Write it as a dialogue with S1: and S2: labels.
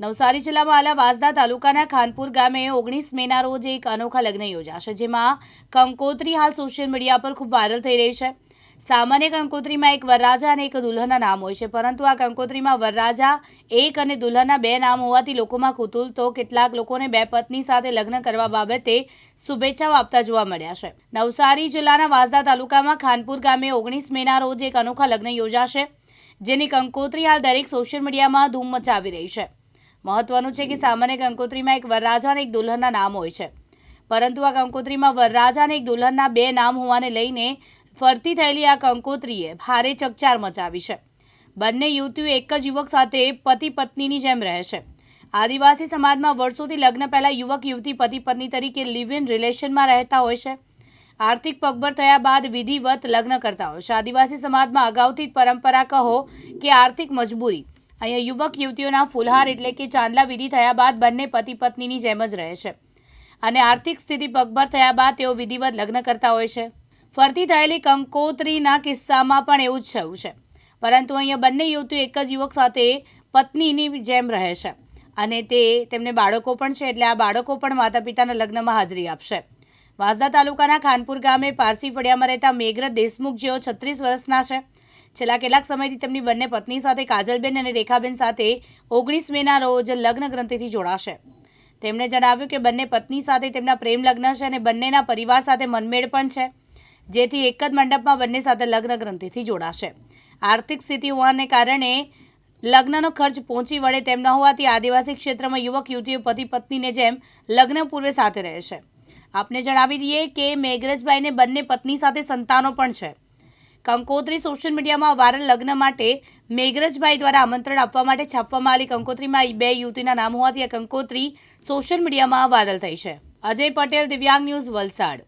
S1: નવસારી જિલ્લામાં આલા વાસદા તાલુકાના ખાનપુર ગામે ઓગણીસ મેના રોજ એક અનોખા લગ્ન યોજાશે જેમાં કંકોત્રી હાલ સોશિયલ મીડિયા પર ખૂબ વાયરલ થઈ રહી છે. સામાન્ય કંકોત્રીમાં એક વરરાજા અને એક દુલ્હનના નામ હોય છે, પરંતુ આ કંકોત્રીમાં વરરાજા, એક અને દુલ્હનના બે નામ હોવાથી લોકોમાં કુતુલ તો કેટલાક લોકોને બે પત્ની સાથે લગ્ન કરવા બાબતે શુભેચ્છાઓ આપતા જોવા મળ્યા છે. નવસારી જિલ્લાના વાસદા તાલુકામાં ખાનપુર ગામે ઓગણીસ મેના રોજ એક અનોખા લગ્ન યોજાશે, જેની કંકોત્રી હાલ દરેક સોશિયલ મીડિયામાં ધૂમ મચાવી રહી છે. મહત્વનું છે કે સામાન્ય કંકોત્રીમાં એક વરરાજા અને એક દુલ્હનના નામ હોય છે. પરંતુ આ કંકોત્રીમાં વરરાજા અને એક દુલ્હનના બે નામ હોવાને લઈને ફરતી થયેલી આ કંકોત્રીએ ભારે ચકચાર મચાવી છે. બંને યુવતીઓ એક જ યુવક સાથે પતિ પત્નીની જેમ રહે છે. આદિવાસી સમાજમાં વર્ષોથી લગ્ન પહેલાં યુવક યુવતી પતિ પત્ની તરીકે લિવ ઇન રિલેશનમાં રહેતા હોય છે. આર્થિક પગભર થયા બાદ વિધિવત લગ્ન કરતા હોય છે. આદિવાસી સમાજમાં અગાઉથી પરંપરા કહો કે આર્થિક મજબૂરી અહીંયા યુવક યુવતીઓના ફુલહાર એટલે કે ચાંદલા વિધિ થયા બાદ બંને પતિ પત્નીની જેમ જ રહે છે. અને આર્થિક સ્થિતિ પગભર થયા બાદ તેઓ વિધિવત લગ્ન કરતા હોય છે. ફરતી થયેલી કંકોત્રીના કિસ્સામાં પણ એવું જ થયું છે. પરંતુ અહીંયા બંને યુવતીઓ એક જ યુવક સાથે પત્નીની જેમ રહે છે. અને તે તેમને બાળકો પણ છે એટલે આ બાળકો પણ માતા પિતાના લગ્નમાં હાજરી આપશે. વાંસદા તાલુકાના ખાનપુર ગામે પારસી ફળિયામાં રહેતા મેઘરથ દેશમુખ જેઓ છત્રીસ વર્ષના છે. છેલ્લા કેટલાક સમયથી તેમની બંને પત્ની સાથે કાજલબેન અને રેખાબેન સાથે ઓગણીસ મેના રોજ લગ્ન ગ્રંથિથી જોડાશે. તેમણે જણાવ્યું કે બંને પત્ની સાથે તેમના પ્રેમ લગ્ન છે અને બંનેના પરિવાર સાથે મનમેળ પણ છે, જેથી એક જ મંડપમાં બંને સાથે લગ્ન ગ્રંથિથી જોડાશે. આર્થિક સ્થિતિ હોવાને કારણે લગ્નનો ખર્ચ પહોંચી વળે તેમ ન હોવાથી આદિવાસી ક્ષેત્રમાં યુવક, યુવતીઓ, પતિ, પત્નીને જેમ લગ્ન પૂર્વે સાથે રહે છે. આપને જણાવી દઈએ કે મેઘરજભાઈને બંને પત્ની સાથે સંતાનો પણ છે. કંકોત્રી સોશિયલ મીડિયામાં વાયરલ લગ્ન માટે મેઘરજભાઈ દ્વારા આમંત્રણ આપવા માટે છાપવામાં આવેલી કંકોત્રીમાં બે યુવતીના નામ હોવાથી આ કંકોત્રી સોશિયલ મીડિયામાં વાયરલ થઈ છે. અજય પટેલ, દિવ્યાંગ ન્યૂઝ વલસાડ.